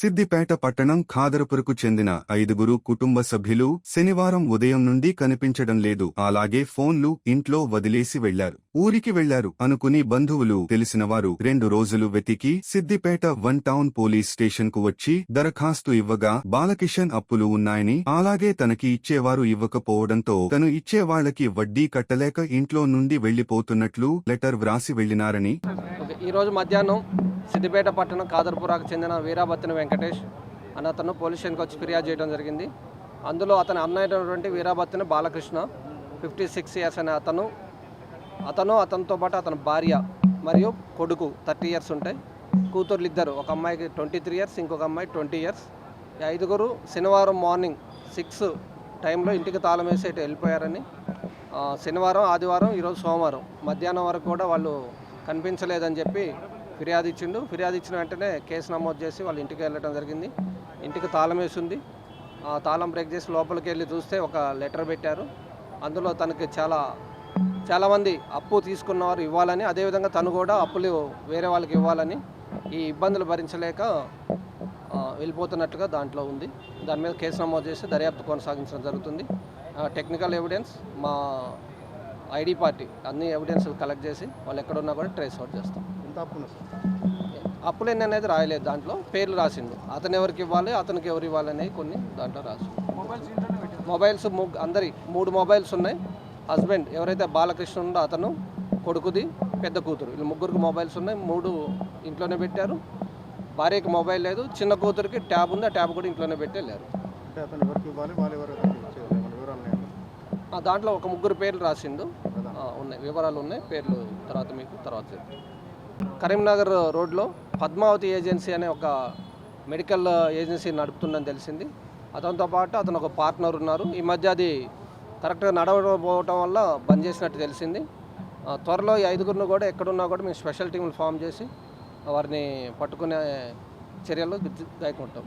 సిద్దిపేట పట్టణం ఖాదరపురకు చెందిన ఐదుగురు కుటుంబ సభ్యులు శనివారం ఉదయం నుండి కనిపించడం లేదు. అలాగే ఫోన్లు ఇంట్లో వదిలేసి వెళ్ళారు ఊరికి వెళ్ళారు అనుకుని బంధువులు తెలిసినవారు రెండు రోజులు వెతికి సిద్దిపేట వన్ టౌన్ పోలీస్ స్టేషన్కు వచ్చి దరఖాస్తు ఇవ్వగా బాలకిషన్ అప్పులు ఉన్నాయని అలాగే తనకి ఇచ్చేవారు ఇవ్వకపోవడంతో తను ఇచ్చే వాళ్ళకి వడ్డీ కట్టలేక ఇంట్లో నుండి వెళ్ళిపోతున్నట్లు లెటర్ వ్రాసి వెళ్ళినారని ఈరోజు మధ్యాహ్నం సిద్దిపేట పట్టణం కాదర్పురాకు చెందిన వీరాబత్తిన వెంకటేష్ అని అతను పోలీస్ స్టేషన్కి వచ్చి ఫిర్యాదు చేయడం జరిగింది. అందులో అతని అన్న అయినటువంటి Veerabattina Balakrishna fifty six years అనే అతను అతను అతనితో పాటు అతని భార్య మరియు కొడుకు థర్టీ ఇయర్స్ ఉంటాయి కూతుర్లు ఇద్దరు ఒక అమ్మాయికి ట్వంటీ త్రీ ఇయర్స్ ఇంకొక అమ్మాయి ట్వంటీ ఇయర్స్ ఈ ఐదుగురు శనివారం మార్నింగ్ సిక్స్ టైంలో ఇంటికి తాళం వేసి ఇటు వెళ్ళిపోయారని శనివారం ఆదివారం ఈరోజు సోమవారం. మధ్యాహ్నం వరకు కూడా వాళ్ళు కనిపించలేదని చెప్పి ఫిర్యాదు ఇచ్చిండు ఫిర్యాదు ఇచ్చిన వెంటనే కేసు నమోదు చేసి వాళ్ళ ఇంటికి వెళ్ళడం జరిగింది. ఇంటికి తాళం వేసి ఉంది ఆ తాళం బ్రేక్ చేసి లోపలికి వెళ్ళి చూస్తే ఒక లెటర్ పెట్టారు. అందులో తనకి చాలా చాలామంది అప్పు తీసుకున్నవారు ఇవ్వాలని అదేవిధంగా తను కూడా అప్పులు వేరే వాళ్ళకి ఇవ్వాలని ఈ ఇబ్బందులు భరించలేక వెళ్ళిపోతున్నట్టుగా దాంట్లో ఉంది. దాని మీద కేసు నమోదు చేసి దర్యాప్తు కొనసాగించడం జరుగుతుంది. టెక్నికల్ ఎవిడెన్స్ మా ఐడి పార్టీ అన్ని ఎవిడెన్స్ కలెక్ట్ చేసి వాళ్ళు ఎక్కడున్నా కూడా ట్రేస్ అవుట్ చేస్తాం. ఎంత అప్పున సార్? అప్పులు ఎన్ని అనేది రాయలేదు దాంట్లో పేర్లు రాసిండు. అతను ఎవరికి ఇవ్వాలి అతనికి ఎవరు ఇవ్వాలి అనేది కొన్ని దాంట్లో రాసి మొబైల్స్ అందరి మూడు మొబైల్స్ ఉన్నాయి. హస్బెండ్ ఎవరైతే బాలకృష్ణ ఉందో అతను కొడుకుది పెద్ద కూతురు. వీళ్ళు ముగ్గురికి మొబైల్స్ ఉన్నాయి మూడు ఇంట్లోనే పెట్టారు. భార్యకి మొబైల్ లేదు చిన్న కూతురికి ట్యాబ్ ఉంది ఆ ట్యాబ్ కూడా ఇంట్లోనే పెట్టి వెళ్ళారు. దాంట్లో ఒక ముగ్గురు పేర్లు రాసిండు. ఉన్నాయి వివరాలు ఉన్నాయి పేర్లు తర్వాత మీకు తర్వాత కరీంనగర్ రోడ్లో పద్మావతి ఏజెన్సీ అనే ఒక మెడికల్ ఏజెన్సీ నడుపుతుందని తెలిసింది. అతనితో పాటు అతను ఒక పార్ట్నర్ ఉన్నారు. ఈ మధ్య అది కరెక్ట్గా నడవకపోవటం వల్ల బంద్ చేసినట్టు తెలిసింది. ఆ, త్వరలో ఈ ఐదుగురిని కూడా ఎక్కడున్నా కూడా మేము స్పెషల్ టీములు ఫామ్ చేసి వారిని పట్టుకునే చర్యలు గాయకుంటాం